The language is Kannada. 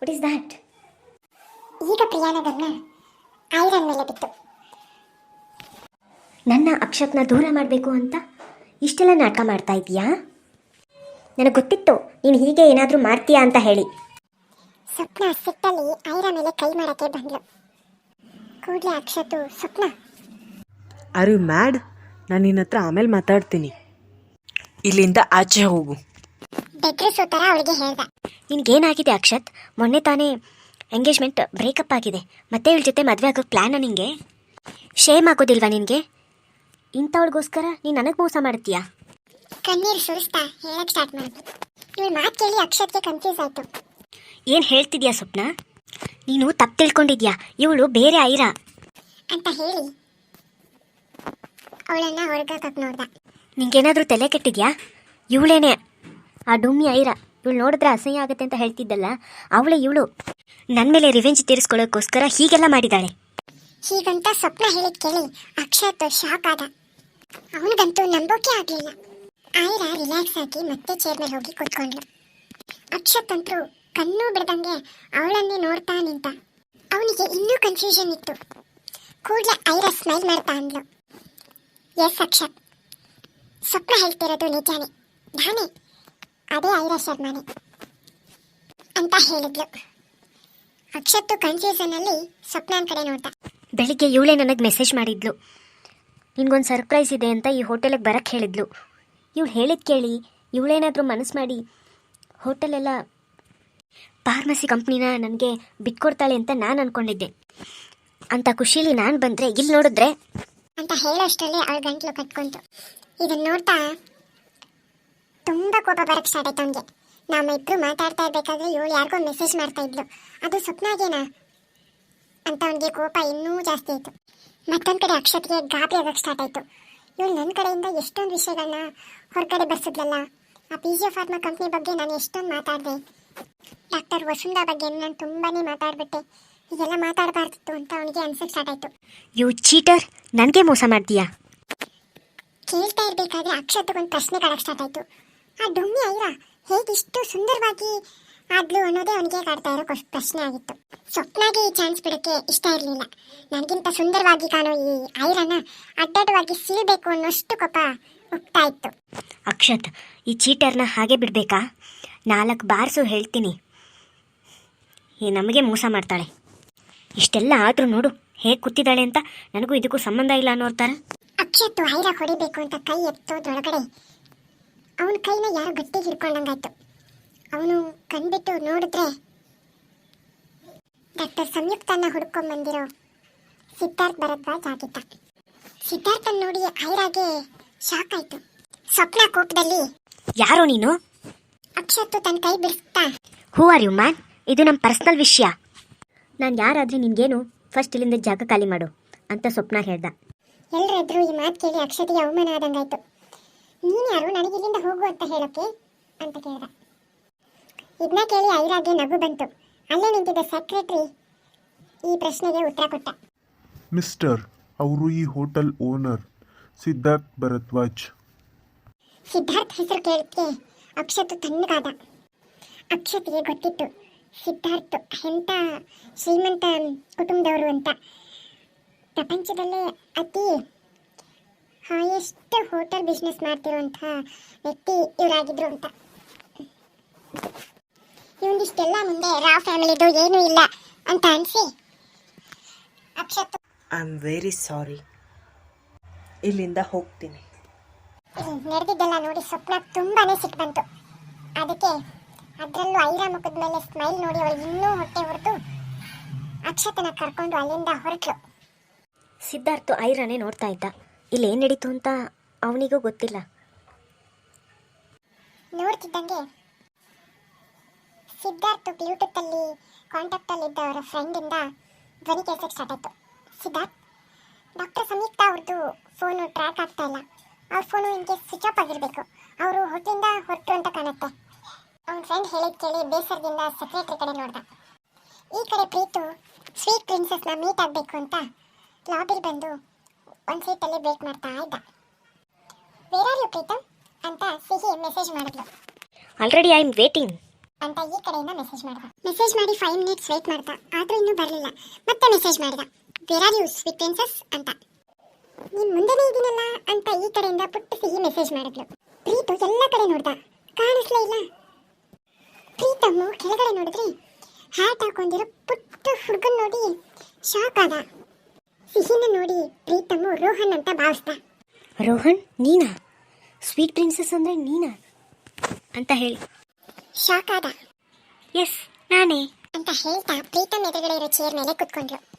ವಾಟ್ ಈಸ್ ದ್ಯಾಟ್ ಈಗ ಪ್ರಿಯಾನದನ್ನ ಐರನ್ ಮೇಲೆ ಬಿತ್ತು. ನನ್ನ ಅಕ್ಷತ್ನ ದೂರ ಮಾಡಬೇಕು ಅಂತ ಇಷ್ಟೆಲ್ಲ ನಾಟಕ ಮಾಡ್ತಾ ಇದೀಯಾ ನನಗೆ ಗೊತ್ತಿತ್ತು ನೀನು ಹೀಗೆ ಏನಾದರೂ ಮಾಡ್ತೀಯಾ ಅಂತ ಹೇಳಿ. ಸ್ವಪ್ನ ಸಿಟ್ಟಲ್ಲಿ ಐರ ಮೇಲೆ ಕೈ ಮಾಡಕ್ಕೆ ಬಂದ್ಲು. ಕೂಡಲೇ ಅಕ್ಷತು ಸ್ವಪ್ನ. ಆರ್ ಯು ಮ್ಯಾಡ್ ನಾನು ನಿನ್ನ ಹತ್ರ ಆಮೇಲೆ ಮಾತಾಡ್ತೀನಿ. ಇಲ್ಲಿಂದ ಆಚೆ ಹೋಗು. ಬೆದ್ರಿಸೋ ಥರ ಅವಳಿಗೆ ಹೇಳ್ದ. ನಿನ್ಗೇನಾಗಿದೆ ಅಕ್ಷತ್? ಮೊನ್ನೆ ತಾನೇ ಎಂಗೇಜ್ಮೆಂಟ್ ಬ್ರೇಕಪ್ ಆಗಿದೆ. ಮತ್ತೆ ಇವಳ ಜೊತೆ ಮದುವೆ ಆಗೋ ಪ್ಲ್ಯಾನ ನಿನಗೆ ಶೇಮ್ ಆಗೋದಿಲ್ವಾ ನಿನಗೆ? ಇಂಥವಳಿಗೋಸ್ಕರ ನೀನು ನನಗೆ ಮೋಸ ಮಾಡ್ತೀಯಾ? ಕಣ್ಣೀರು ಸುರಿಸ್ತಾ ಹೇಳಕ್ ಸ್ಟಾರ್ಟ್ ಮಾಡಿದ್ಲು ಇವಳ ಮಾತು ಕೇಳಿ ಅಕ್ಷತ್ಗೆ ಕನ್ಫ್ಯೂಸ್ ಆಯ್ತು. ಏನು ಹೇಳ್ತಿದ್ಯಾ ಸ್ವಪ್ನ? ನೀನು ತಪ್ಪು ತಿಳ್ಕೊಂಡಿದ್ಯಾ? ಇವಳು ಬೇರೆ ಐರಾ? ಅಂತ ಹೇಳಿ ಅವಳನ್ನ ಹೊರಗಾಕಕ್ ನೋಡ್ದ. ನಿಂಗೇನಾದರೂ ತಲೆ ಕೆಟ್ಟಿದ್ಯಾ? ಇವಳೇನೆ ಆ ಡುಮ್ಮಿ ಐರ. ಇವಳು ನೋಡಿದ್ರೆ ಅಸಹ್ಯ ಆಗುತ್ತೆ ಅಂತ ಹೇಳ್ತಿದ್ದಲ್ಲ, ಅವಳೇ ಇವಳು ನನ್ನ ಮೇಲೆ ರಿವೆಂಜ್ ತೀರಿಸ್ಕೊಳ್ಳೋಕ್ಕೋಸ್ಕರ ಹೀಗೆಲ್ಲ ಮಾಡಿದ್ದಾಳೆ. ಹೀಗಂತ ಸ್ವಪ್ನ ಹೇಳಿದ್ ಕೇಳಿ ಅಕ್ಷತ್ ಶಾಕ್ ಆದ. ಅವನಿಗಂತೂ ನಂಬೋಕೆ ಆಗಲಿಲ್ಲ. ಆಯ್ರ ರಿಲ್ಯಾಕ್ಸ್ ಆಗಿ ಮತ್ತೆ ಚೇರ್ ಮೇಲೆ ಹೋಗಿ ಕೂತ್ಕೊಂಡ್ಲು ಅಕ್ಷತ್ ಅಂತೂ ಕಣ್ಣು ಬಿಡದಂಗೆ ಅವಳನ್ನೇ ನೋಡ್ತಾ ನಿಂತ. ಅವನಿಗೆ ಇನ್ನೂ ಕನ್ಫ್ಯೂಷನ್ ಇತ್ತು. ಕೂಡಲೇ ಐರ ಸ್ಮೈಲ್ ಮಾಡ್ತಾ ಅಂದ್ಲು. ಎಸ್ ಅಕ್ಷತ್. ಸ್ವಪ್ನ ಹೇಳ್ತಿರೋದು ನಿಜಾನೇ. ನಾನೇ ಅದೇ ಐರಾ ಶರ್ಮಾನೆ ಅಂತ ಹೇಳಿದ್ಲು. ಅಕ್ಷತ್ತು ಕನ್ಫ್ಯೂಸನ್ ಅಲ್ಲಿ ಸ್ವಪ್ನನ ಕಡೆ ನೋಟ ಬೆಳಿಗ್ಗೆ ಇವಳೆ ನನಗೆ ಮೆಸೇಜ್ ಮಾಡಿದ್ಲು. ನಿನ್ಗೊಂದು ಸರ್ಪ್ರೈಸ್ ಇದೆ ಅಂತ ಈ ಹೋಟೆಲಿಗೆ ಬರಕ್ಕೆ ಹೇಳಿದ್ಲು. ಇವಳು ಹೇಳಿದ್ ಕೇಳಿ ಇವಳೇನಾದರೂ ಮನಸ್ಸು ಮಾಡಿ ಹೋಟೆಲೆಲ್ಲ ಫಾರ್ಮಸಿ ಕಂಪ್ನಿನ ನನಗೆ ಬಿಟ್ಕೊಡ್ತಾಳೆ ಅಂತ ನಾನು ಅನ್ಕೊಂಡಿದ್ದೆ. ಅಂತ ಖುಷಿಲಿ ನಾನು ಬಂದರೆ ಇಲ್ಲಿ ನೋಡಿದ್ರೆ? ಅಂತ ಹೇಳೋಷ್ಟರಲ್ಲಿ ಅವಳ ಗಂಟ್ಲು ಕಟ್ಕೊಂತು ಇದನ್ನ ನೋಡ್ತಾ ತುಂಬಾ ಕೋಪ ಬರಕ್ ಸ್ಟಾರ್ಟ್ ಆಯ್ತು ಅವನಿಗೆ ನಮ್ಮ ಇಬ್ರು ಮಾತಾಡ್ತಾ ಇರ್ಬೇಕಾದ್ರೆ ಇವಳು ಯಾರಿಗೋ ಮೆಸೇಜ್ ಮಾಡ್ತಾ ಇದ್ಲು. ಅದು ಸ್ವಪ್ನಾಗೇನಾ? ಅಂತ ಅವನಿಗೆ ಕೋಪ ಇನ್ನೂ ಜಾಸ್ತಿ ಆಯ್ತು. ಮತ್ತೊಂದ್ ಕಡೆ ಅಕ್ಷತ್ಗೆ ಗಾಬರಿ ಆಗಕ್ ಸ್ಟಾರ್ಟ್ ಆಯ್ತು. ಇವಳು ನನ್ನ ಕಡೆಯಿಂದ ಎಷ್ಟೊಂದು ವಿಷಯಗಳನ್ನ ಹೊರಗಡೆ ಬರ್ಸಿದ್ಲಲ್ಲ ಆ ಪಿ ಜಿ ಫಾರ್ಮಾ ಕಂಪ್ನಿ ಬಗ್ಗೆ ನಾನು ಎಷ್ಟೊಂದು ಮಾತಾಡಿದೆ. ಡಾಕ್ಟರ್ ವಸುಂಧಾ ಬಗ್ಗೆ ನಾನು ತುಂಬಾನೇ ಮಾತಾಡ್ಬಿಟ್ಟೆ. ಹೀಗೆಲ್ಲ ಮಾತಾಡಬಾರ್ದಿತ್ತು ಅಂತ ಅವನಿಗೆ ಅನ್ಸಕ್ ಸ್ಟಾರ್ಟ್ ಆಯ್ತು. ಯು ಚೀಟರ್ ನನಗೆ ಮೋಸ ಮಾಡ್ತೀಯಾ? ಕೇಳ್ತಾ ಇರ್ಬೇಕಾದ್ರೆ ಅಕ್ಷತ್ಗೊಂದು ಪ್ರಶ್ನೆ ಕಾಡಕ್ ಸ್ಟಾರ್ಟ್ ಆಯ್ತು. ಆ ಡೊಮ್ಮಿ ಐರ ಹೇಗಿಷ್ಟು ಸುಂದರವಾಗಿ ಆದ್ಲು ಅನ್ನೋದೇ ಅವನಿಗೆ ಕಾಡ್ತಾ ಇರೋ ಪ್ರಶ್ನೆ ಆಗಿತ್ತು. ಸ್ವಪ್ನಾಗೆ ಈ ಚಾನ್ಸ್ ಬಿಡೋಕ್ಕೆ ಇಷ್ಟ ಇರಲಿಲ್ಲ. ನನಗಿಂತ ಸುಂದರವಾಗಿ ಕಾಣೋ ಈ ಐರನ ಅಡ್ಡಾಡವಾಗಿ ಸೀಳ್ಬೇಕು ಅನ್ನೋಷ್ಟು ಕೋಪ ಉಕ್ತಾ ಇತ್ತು. ಅಕ್ಷತ್ ಈ ಚೀಟರ್ನ ಹಾಗೆ ಬಿಡಬೇಕಾ? ನಾಲ್ಕು ಬಾರ್ಸು ಹೇಳ್ತೀನಿ. ಈ ನಮಗೆ ಮೋಸ ಮಾಡ್ತಾಳೆ. ಇಷ್ಟೆಲ್ಲ ಆದರೂ ನೋಡು ಹೇಗೆ ಕೂತಿದ್ದಾಳೆ ಅಂತ ನನಗೂ ಇದಕ್ಕೂ ಸಂಬಂಧ ಇಲ್ಲ ಅನ್ನೋರ್ತಾರೆ ಅಕ್ಷತ್ ಐರ ಹೊಡಿಬೇಕು ಅಂತ ಕೈ ಎತ್ತೋದ್ರೊಳಗಡೆ ಅವನ ಕೈನ ಯಾರೋ ಗಟ್ಟಿಗೆ ಹಿಡ್ಕೊಂಡಂಗಾಯ್ತು. ಅವನು ಕಂಡ್ಬಿಟ್ಟು ನೋಡಿದ್ರೆ ಡಾಕ್ಟರ್ ಸಂಯುಕ್ತನ ಹುಡ್ಕೊಂಡ್ ಬಂದಿರೋ ಸಿದ್ಧಾರ್ಥ್ ಭರದ್ವಾಜ್ ಆಗಿದ್ದ. ಸಿದ್ಧಾರ್ಥನ್ ನೋಡಿ ಐರಾಗೆ ಶಾಕ್ ಆಯ್ತು. ಸ್ವಪ್ನ ಕೋಪದಲ್ಲಿ ಯಾರು ನೀನು? ಅಕ್ಷತ್ತು ತನ್ನ ಕೈ ಬಿಡಿಸ್ತಾ ಹೂ ಆರ್ ಯು ಮ್ಯಾನ್ ಇದು ನಮ್ಮ ಪರ್ಸ್ನಲ್ ವಿಷಯ. ನಾನು ಯಾರಾದರೆ ನಿನ್ಗೇನು ಫಸ್ಟ್ ಇಲ್ಲಿಂದ ಜಾಗ ಖಾಲಿ ಮಾಡು ಅಂತ ಸ್ವಪ್ನ ಹೇಳ್ದ. ಎಲ್ಲರಾದ್ರೂ ಈ ಮಾತು ಕೇಳಿ ಅಕ್ಷತಿಗೆ ಅವಮಾನ ಆದಂಗಾಯ್ತು. ನೀನ್ ಯಾರು? ನನಗೆ ಇಲ್ಲಿಂದ ಹೋಗು ಅಂತ ಹೇಳೋಕೆ ಅಂತ ಕೇಳಿದ. ಇದನ್ನ ಕೇಳಿ ಐರಾಗೆ ನಗು ಬಂತು. ಅಲ್ಲೇ ನಿಂತಿದ್ದ ಸೆಕ್ರೆಟರಿ ಈ ಪ್ರಶ್ನೆಗೆ ಉತ್ತರ ಕೊಟ್ಟ. ಮಿಸ್ಟರ್ ಅವರು ಈ ಹೋಟೆಲ್ ಓನರ್ ಸಿದ್ಧಾರ್ಥ್ ಭರದ್ವಾಜ್. ಸಿದ್ಧಾರ್ಥ್ ಹೆಸರು ಕೇಳಿದ್ಕೆ ಅಕ್ಷತ್ ತಣ್ಣಗಾದ. ಅಕ್ಷತ್ಗೆ ಗೊತ್ತಿತ್ತು. ಸಿದ್ಧಾರ್ಥ್ ಎಂಥ ಶ್ರೀಮಂತ ಕುಟುಂಬದವರು ಅಂತ. ಪ್ರಪಂಚದಲ್ಲೇ ಅತಿ ಹೈಯೆಸ್ಟ್ ಹೋಟೆಲ್ ಬಿಸ್ನೆಸ್ ಮಾಡ್ತಿರುವಂಥ ವ್ಯಕ್ತಿ ಇವರಾಗಿದ್ರು ಅಂತ. ಇವನಿಷ್ಟೆಲ್ಲ ಮುಂದೆ ರಾವ್ ಫ್ಯಾಮಿಲಿದು ಏನೂ ಇಲ್ಲ ಅಂತ ಅನಿಸಿ Akshat I am very sorry ಇಲ್ಲಿಂದ ಹೋಗ್ತೀನಿ. ನಡೆದಿದ್ದೆಲ್ಲ ನೋಡಿ ಸ್ವಪ್ನ ತುಂಬಾನೇ ಸಿಟ್ಟು ಬಂತು. ಅದಕ್ಕೆ ಅದರಲ್ಲೂ ಐರಾ ಮುಖದ ಮೇಲೆ ಸ್ಮೈಲ್ ನೋಡಿ ಅವಳು ಇನ್ನೂ ಹೊಟ್ಟೆ ಹೊರತು ಅಕ್ಷತನ ಕರ್ಕೊಂಡು ಅಲ್ಲಿಂದ ಹೊರಟ್ಲು. ಸಿದ್ಧಾರ್ಥ ಐರಾನೇ ನೋಡ್ತಾ ಇದ್ದ. ಇಲ್ಲಿ ಏನು ನಡೀತು ಅಂತ ಅವನಿಗೂ ಗೊತ್ತಿಲ್ಲ. ನೋಡ್ತಿದ್ದಂಗೆ. ಸಿದ್ಧಾರ್ಥ್ ಬ್ಲೂಟೂತ್ ಅಲ್ಲಿ ಕಾಂಟ್ಯಾಕ್ಟ್ ಅಲ್ಲಿ ಇದ್ದ ಅವರ ಫ್ರೆಂಡ್ ಇಂದ ಧ್ವನಿ ಕೇಳ್ಸಕ್ಕೆ ಸ್ಟಾರ್ಟ್ ಆಯ್ತು. ಸಿದ್ಧಾರ್ಥ್ ಡಾಕ್ಟರ್ ಸಂಯುಕ್ತ ಅವ್ರದ್ದು ಫೋನು ಟ್ರ್ಯಾಕ್ ಆಗ್ತಾ ಇಲ್ಲ. ಅವ್ರ ಫೋನು ಇನ್ಕೆ ಸ್ವಿಚ್ ಆಫ್ ಆಗಿರಬೇಕು. ಅವರು ಹೊಟ್ಟಿಂದ ಹೊರಟು ಅಂತ ಕಾಣುತ್ತೆ. ಅವ್ನ ಫ್ರೆಂಡ್ ಹೇಳಿದ ಕೇಳಿ ಬೇಸರದಿಂದ ಸೆಕ್ರೆಟರಿ ಕಡೆ ನೋಡ್ದ. ಈ ಕಡೆ ಪ್ರೀತು ಸ್ವೀಟ್ ಪ್ರಿನ್ಸಸ್ನ ಮೀಟ್ ಆಗಬೇಕು ಅಂತ ಲಾಬಿಲ್ ಬಂದು ಒಂದು ಸೀಟಲ್ಲಿ ಬ್ರೇಕ್ ಮಾಡ್ತಾ ಇದ್ದ. ವೇರ್ ಆರ್ ಯು ಪ್ರೀತಮ್ ಅಂತ ಸಿಹಿ ಮೆಸೇಜ್ ಮಾಡಿದ್ಲು. ಆಲ್ರೆಡಿ ಐ ಆಮ್ ವೇಟಿಂಗ್ ಅಂತ ಈ ಕಡೆಯಿಂದ ಮೆಸೇಜ್ ಮಾಡಿದ. ಮೆಸೇಜ್ ಮಾಡಿ ಫೈವ್ ಮಿನಿಟ್ಸ್ ವೇಟ್ ಮಾಡ್ದ. ಆದ್ರೂ ಇನ್ನೂ ಬರಲಿಲ್ಲ. ಮತ್ತೆ ಮೆಸೇಜ್ ಮಾಡಿದ. Where are you sweet princess ಅಂತ. ನೀನ್ ಮುಂದೆನೇ ಇದೀನಲ್ಲ? ಅಂತ ಈ ಕಡೆಯಿಂದ ಪುಟ್ಟ ಸಿಹಿ ಮೆಸೇಜ್ ಮಾಡಿದ್ಲು. ಪ್ರೀತು ಎಲ್ಲ ಕಡೆ ನೋಡ್ದ. ಕಾಣಿಸ್ಲೇ ಇಲ್ಲ. ಪ್ರೀತಮ್ಮು ಕೆಳಗಡೆ ನೋಡಿದ್ರೆ ಹ್ಯಾಟ್ ಹಾಕೊಂಡಿರೋ ಪುಟ್ಟ ಹುಡುಗನ್ ನೋಡಿ ಶಾಕ್ ಆದ. ಸಿಹಿನ ನೋಡಿ ಪ್ರೀತಮ್ಮು ರೋಹನ್ ಅಂತ ಭಾವಿಸ್ದ ರೋಹನ್ ನೀನಾ? ಸ್ವೀಟ್ ಪ್ರಿನ್ಸಸ್ ಅಂದ್ರೆ ನೀನಾ? ಅಂತ ಹೇಳಿ. ಶಾಕ್ ಆದ. ಎಸ್ ನಾನೇ. ಅಂತ ಹೇಳ್ತಾ ಪ್ರೀತಮ್ ಎದುರುಗಡೆ ಇರೋ ಚೇರ್ ಮೇಲೆ ಕುತ್ಕೊಂಡ್ರು.